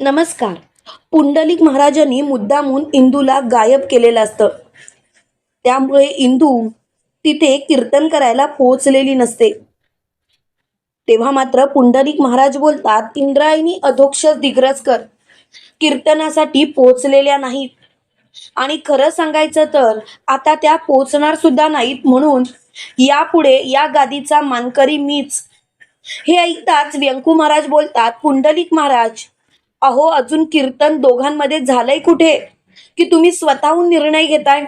नमस्कार. पुंडलिक महाराजांनी मुद्दामून इंदूला गायब केलेलं असतं. त्यामुळे इंदू तिथे कीर्तन करायला पोहोचलेली नसते. तेव्हा मात्र पुंडलिक महाराज बोलतात इंद्रायणी अधोक्ष दिग्रजकर कीर्तनासाठी पोहोचलेल्या नाहीत. आणि खरं सांगायचं तर आता त्या पोहोचणार सुद्धा नाहीत म्हणून यापुढे या गादीचा मानकरी मीच. हे ऐकताच व्यंकू महाराज बोलतात पुंडलिक महाराज अहो अजून कीर्तन दोघांमध्ये झालंय कुठे? की तुम्ही स्वतःहून निर्णय घेताय?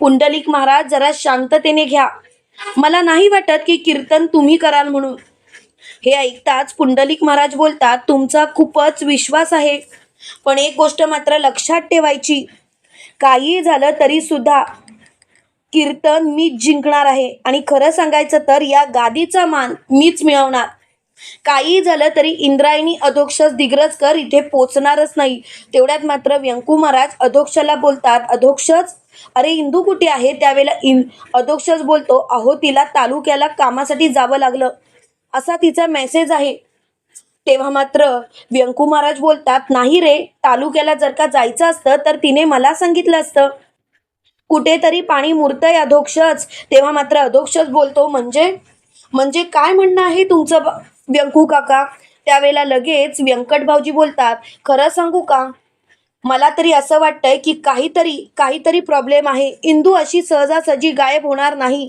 पुंडलिक महाराज जरा शांततेने घ्या. मला नाही वाटत की कीर्तन तुम्ही कराल म्हणून. हे ऐकताच पुंडलिक महाराज बोलतात तुमचा खूपच विश्वास आहे. पण एक गोष्ट मात्र लक्षात ठेवायची. काही झालं तरी सुद्धा कीर्तन मीच जिंकणार आहे. आणि खरं सांगायचं तर या गादीचा मान मीच मिळवणार. काही झालं तरी इंद्रायणी अधोक्षस दिग्रजकर इथे पोचणारच नाही. तेवढ्यात मात्र व्यंकू महाराज अधोक्षला बोलतात अधोक्षच? अरे इंदू कुठे आहे? त्यावेळेला इन अधोक्षच बोलतो अहो तिला तालुक्याला कामासाठी जावं लागलं. असा तिचा मेसेज आहे. तेव्हा मात्र व्यंकू महाराज बोलतात नाही रे तालुक्याला जर का जायचं असतं तर तिने मला सांगितलं असतं. कुठेतरी पाणी मुरतंय अधोक्षच. तेव्हा मात्र अधोक्षच बोलतो म्हणजे? म्हणजे काय म्हणणं आहे तुमचं व्यंकू काका त्यावेळेला लगेच व्यंकट भाऊजी बोलतात खरं सांगू का? मला तरी असं वाटतंय की काहीतरी काहीतरी प्रॉब्लेम आहे. इंदू अशी सहजासहजी गायब होणार नाही.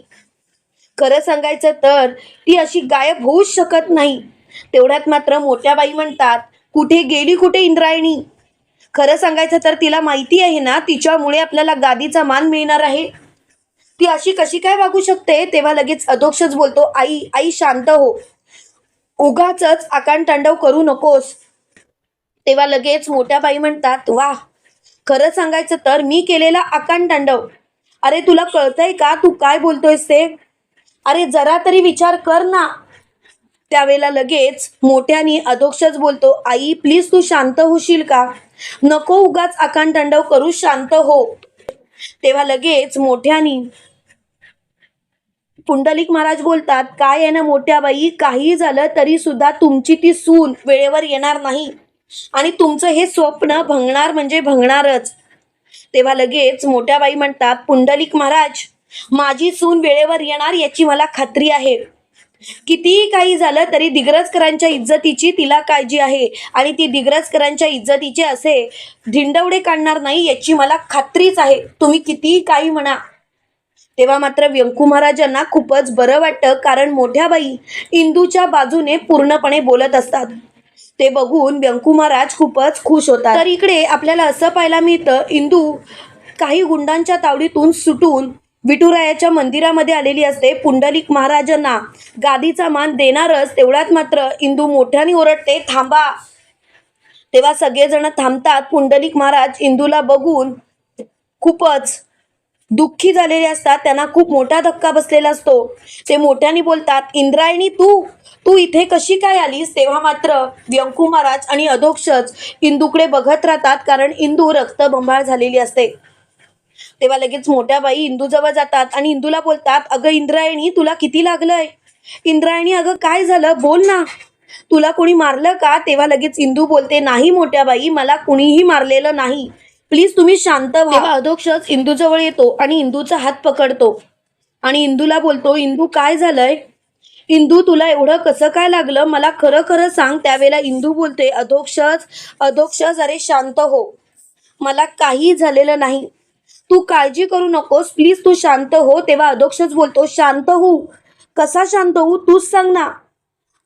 खरं सांगायचं तर ती अशी गायब होऊच शकत नाही. तेवढ्यात मात्र मोठ्या बाई म्हणतात कुठे गेली कुठे इंद्रायणी? खरं सांगायचं तर तिला माहिती आहे ना तिच्यामुळे आपल्याला गादीचा मान मिळणार आहे. ती अशी कशी काय वागू शकते? तेव्हा लगेच अधोक्षच बोलतो आई आई शांत हो. उगाच आकांड तांडव करू नकोस. तेव्हा लगेच मोठ्या बाई म्हणतात वा खरं सांगायचं तर मी केलेला आकांड तांडव. अरे तुला कळतंय का? तू काय बोलतोयस ते? अरे जरा तरी विचार कर ना. त्यावेळेला लगेच मोठ्यानी अधोक्षच बोलतो आई प्लीज तू शांत होशील का? नको उगाच आकांड तांडव करू शांत हो. तेव्हा लगेच मोठ्यानी पुंडलिक महाराज बोलतात काय आहे ना मोठ्या बाई काही झालं तरी सुद्धा तुमची ती सून वेळेवर येणार नाही. आणि तुमचं हे स्वप्न भंगणार म्हणजे भंगणारच. तेव्हा लगेच मोठ्या बाई म्हणतात पुंडलिक महाराज माझी सून वेळेवर येणार याची मला खात्री आहे. कितीही काही झालं तरी दिग्रजकरांच्या इज्जतीची तिला काळजी आहे आणि ती दिग्रजकरांच्या इज्जतीचे असे धिंडवडे काढणार नाही याची मला खात्रीच आहे. तुम्ही कितीही काही म्हणा. तेव्हा मात्र व्यंकू महाराजांना खूपच बरं वाटतं कारण मोठ्या बाई इंदूच्या बाजूने पूर्णपणे बोलत असतात. ते बघून व्यंकू महाराज खूपच खुश होतात. तर इकडे आपल्याला असं पाहायला मिळतं इंदू काही गुंडांच्या तावडीतून सुटून विठुरायाच्या मंदिरामध्ये आलेली असते. पुंडलिक महाराजांना गादीचा मान देणारच तेवढ्यात मात्र इंदू मोठ्याने ओरडते थांबा. तेव्हा सगळेजण थांबतात. पुंडलिक महाराज इंदूला बघून खूपच दुःखी झालेले असतात त्यांना खूप मोठा धक्का बसलेला असतो. ते मोठ्याने बोलतात इंद्रायणी तू तू इथे कशी काय आलीस? तेव्हा मात्र व्यंकू महाराज आणि अधोक्षच इंदूकडे बघत राहतात कारण इंदू रक्तबंबाळ झालेली असते. तेव्हा लगेच मोठ्या बाई इंदूजवळ जातात आणि इंदूला बोलतात अगं इंद्रायणी तुला किती लागलंय? इंद्रायणी अगं काय झालं? बोल ना. तुला कोणी मारलं का? तेव्हा लगेच इंदू बोलते नाही मोठ्या बाई मला कुणीही मारलेलं नाही. प्लीज तुम्ही शांत व्हा. अधोक्षच इंदूजवळ येतो आणि इंदूचा हात पकडतो. आणि इंदूला बोलतो इंदू काय झालंय? इंदू तुला एवढं कसं काय लागलं? मला खरं खरं सांग. त्यावेळेला इंदू बोलते अधोक्षच अधोक्षच अरे शांत हो. मला काही झालेलं नाही. तू काळजी करू नकोस. प्लीज तू शांत हो. तेव्हा अधोक्षच बोलतो शांत हो कसा शांत हो तूच सांग ना.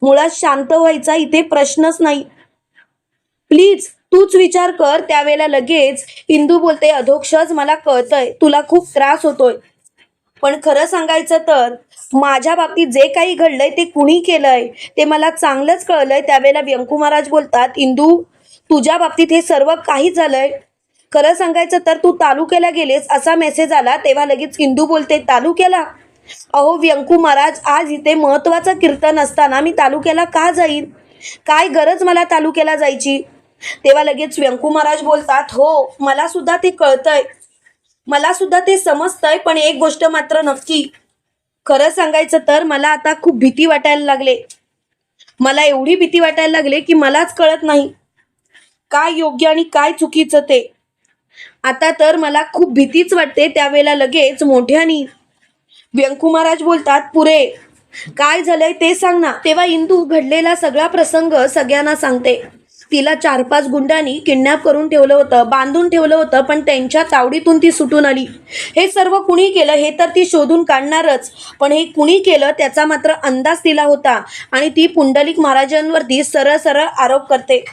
मुळात शांत व्हायचा इथे प्रश्नच नाही. प्लीज तूच विचार कर त्यावेळेला लगेच इंदू बोलते अधोक्षज मला कळतंय तुला खूप त्रास होतोय. पण खरं सांगायचं तर माझ्या बाबतीत जे काही घडलंय ते कुणी केलंय ते मला चांगलंच कळलंय. त्यावेळेला व्यंकू महाराज बोलतात इंदू तुझ्या बाबतीत हे सर्व काही झालंय. खरं सांगायचं तर तू तालुक्याला गेलेस असा मेसेज आला तेव्हा लगेच इंदू बोलते तालुक्याला? अहो व्यंकू महाराज आज इथे महत्वाचं कीर्तन असताना मी तालुक्याला का जाईन? काय गरज मला तालुक्याला जायची? तेव्हा लगेच व्यंकू महाराज बोलतात हो मला सुद्धा ते कळतंय. मला सुद्धा ते समजतंय पण एक गोष्ट मात्र नक्की. खरं सांगायचं तर मला आता खूप भीती वाटायला लागले. मला एवढी भीती वाटायला लागले की मलाच कळत नाही. काय योग्य आणि काय चुकीचं ते. आता तर मला खूप भीतीच वाटते त्यावेळेला लगेच मोठ्यानी. व्यंकू महाराज बोलतात पुरे काय झालंय ते सांग ना. तेव्हा इंदू घडलेला सगळा प्रसंग सगळ्यांना सांगते. तिला चार पाच गुंडांनी किडनॅप करून ठेवलं होतं बांधून ठेवलं होतं पण त्यांच्या तावडीतून ती सुटून आली. हे सर्व कुणी केलं हे तर ती शोधून काढणारच पण हे कुणी केलं त्याचा मात्र अंदाज तिला होता आणि ती पुंडलिक महाराजांवरती सरळ सरळ आरोप करते.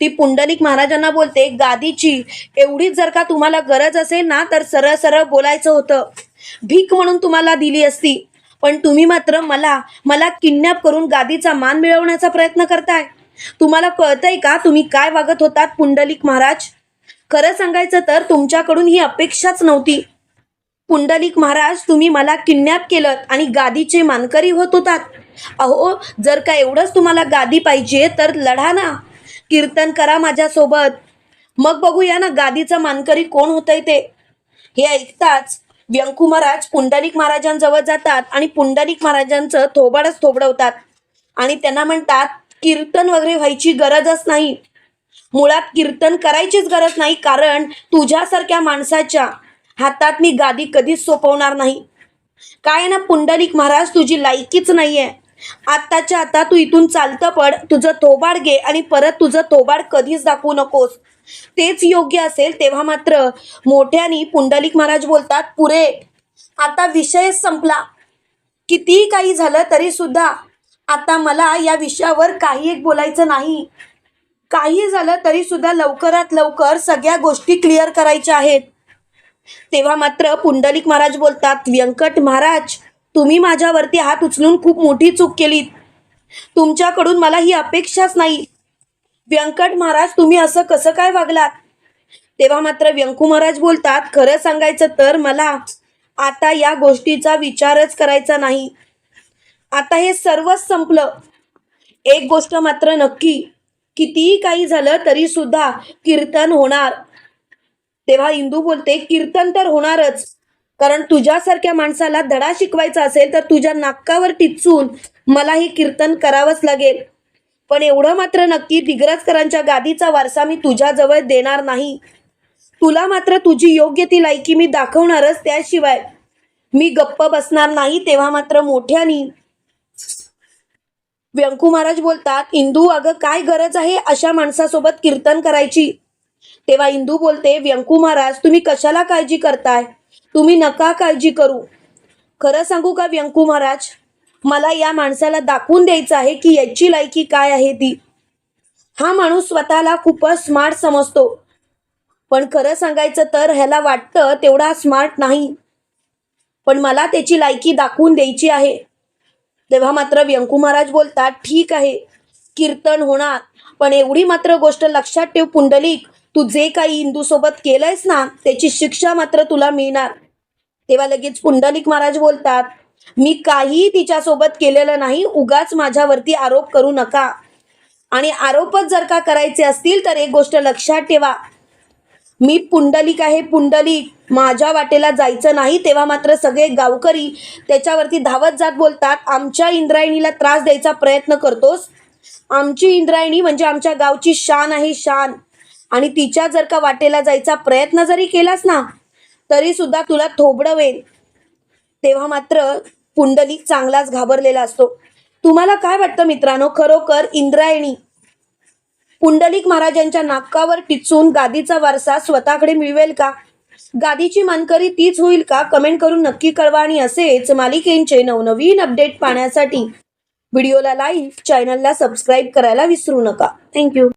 ती पुंडलिक महाराजांना बोलते गादीची एवढीच जर का तुम्हाला गरज असेल ना तर सरळ सरळ बोलायचं होतं. भीक म्हणून तुम्हाला दिली असती पण तुम्ही मात्र मला मला किडनॅप करून गादीचा मान मिळवण्याचा प्रयत्न करताय. तुम्हाला कळतंय का तुम्ही काय वागत होतात पुंडलिक महाराज? खरं सांगायचं तर तुमच्याकडून ही अपेक्षाच नव्हती. पुंडलिक महाराज तुम्ही मला किडनॅप केलं आणि गादीचे मानकरी होत होतात. अहो जर का एवढंच तुम्हाला गादी पाहिजे तर लढा ना. कीर्तन करा माझ्यासोबत. मग बघूया ना गादीचा मानकरी कोण होतंय ते. हे ऐकताच व्यंकू महाराज पुंडलिक महाराजांजवळ जातात आणि पुंडलिक महाराजांचं थोबाडच थोबडवतात. आणि त्यांना म्हणतात कीर्तन वगैरे व्हायची गरजच नाही. मुळात कीर्तन करायचीच गरज नाही कारण तुझ्यासारख्या माणसाच्या हातात मी गादी कधीच सोपवणार नाही. काय ना पुंडलिक महाराज तुझी लायकीच नाहीये. आत्ताच्या आता तू इथून चालतं पड तुझं थोबाड घे आणि परत तुझं थोबाड कधीच दाखवू नकोस. तेच योग्य असेल तेव्हा मात्र मोठ्यानी पुंडलिक महाराज बोलतात पुरे आता विषयच संपला. कितीही काही झालं तरी सुद्धा आता मला या विषयावर काही एक बोलायचं नाही. काही झालं तरी सुद्धा लवकरात लवकर सगळ्या गोष्टी क्लिअर करायच्या आहेत. तेव्हा मात्र पुंडलिक महाराज बोलतात व्यंकट महाराज तुम्ही माझ्यावरती हात उचलून खूप मोठी चूक केलीत. तुमच्याकडून मला ही अपेक्षाच नाही. व्यंकट महाराज तुम्ही असं कसं काय वागलात? तेव्हा मात्र व्यंकू महाराज बोलतात खरं सांगायचं तर मला आता या गोष्टीचा विचारच करायचा नाही. आता हे सर्वच संपलं. एक गोष्ट मात्र नक्की कितीही काही झालं तरी सुद्धा कीर्तन होणार. तेव्हा इंदू बोलते कीर्तन तर होणारच. कारण तुझ्यासारख्या माणसाला धडा शिकवायचा असेल तर तुझ्या नाकावर टिचून मला हे कीर्तन करावंच लागेल. पण एवढं मात्र नक्की दिग्रजकरांच्या गादीचा वारसा मी तुझ्याजवळ देणार नाही. तुला मात्र तुझी योग्य ती लायकी मी दाखवणारच त्याशिवाय. मी गप्प बसणार नाही तेव्हा मात्र मोठ्यानी व्यंकू महाराज बोलतात इंदू अगं काय गरज आहे अशा माणसासोबत कीर्तन करायची? तेव्हा इंदू बोलते व्यंकू महाराज तुम्ही कशाला काळजी करताय? तुम्ही नका काळजी करू. खरं सांगू का व्यंकू महाराज मला या माणसाला दाखवून द्यायचं आहे की याची लायकी काय आहे ती. हा माणूस स्वतःला खूपच स्मार्ट समजतो. पण खरं सांगायचं तर ह्याला वाटतं तेवढा स्मार्ट नाही. पण मला त्याची लायकी दाखवून द्यायची आहे. तेव्हा मात्र व्यंकू महाराज बोलतात ठीक आहे कीर्तन होणार पण एवढी मात्र गोष्ट लक्षात ठेव पुंडलिक तू जे काही इंदूसोबत केलंयस ना त्याची शिक्षा मात्र तुला मिळणार. तेव्हा लगेच पुंडलिक महाराज बोलतात मी काही तिच्यासोबत केलेलं नाही उगाच माझ्यावरती आरोप करू नका. आणि आरोपच जर का करायचे असतील तर एक गोष्ट लक्षात ठेवा मी पुंडलिक आहे पुंडलिक. माझ्या वाटेला जायचं नाही तेव्हा मात्र सगळे गावकरी त्याच्यावरती धावत जात बोलतात. आमच्या इंद्रायणीला त्रास द्यायचा प्रयत्न करतोस? आमची इंद्रायणी म्हणजे आमच्या गावची शान आहे शान. आणि तिच्या जर का वाटेला जायचा प्रयत्न जरी केलास ना तरी सुद्धा तुला थोबडवेल तेव्हा मात्र पुंडलिक चांगलाच घाबरलेला असतो. तुम्हाला काय वाटतं मित्रांनो? खरोखर इंद्रायणी पुंडलिक महाराजांच्या नाकावर टिचून गादीचा वारसा स्वतःकडे मिळवेल का? गादीची मानकरी तीच होईल का? कमेंट करून नक्की कळवा आणि असेच मालिकेंचे नवनवीन अपडेट पाहण्यासाठी. व्हिडिओला लाईक चॅनलला सबस्क्राईब करायला विसरू नका. थँक्यू.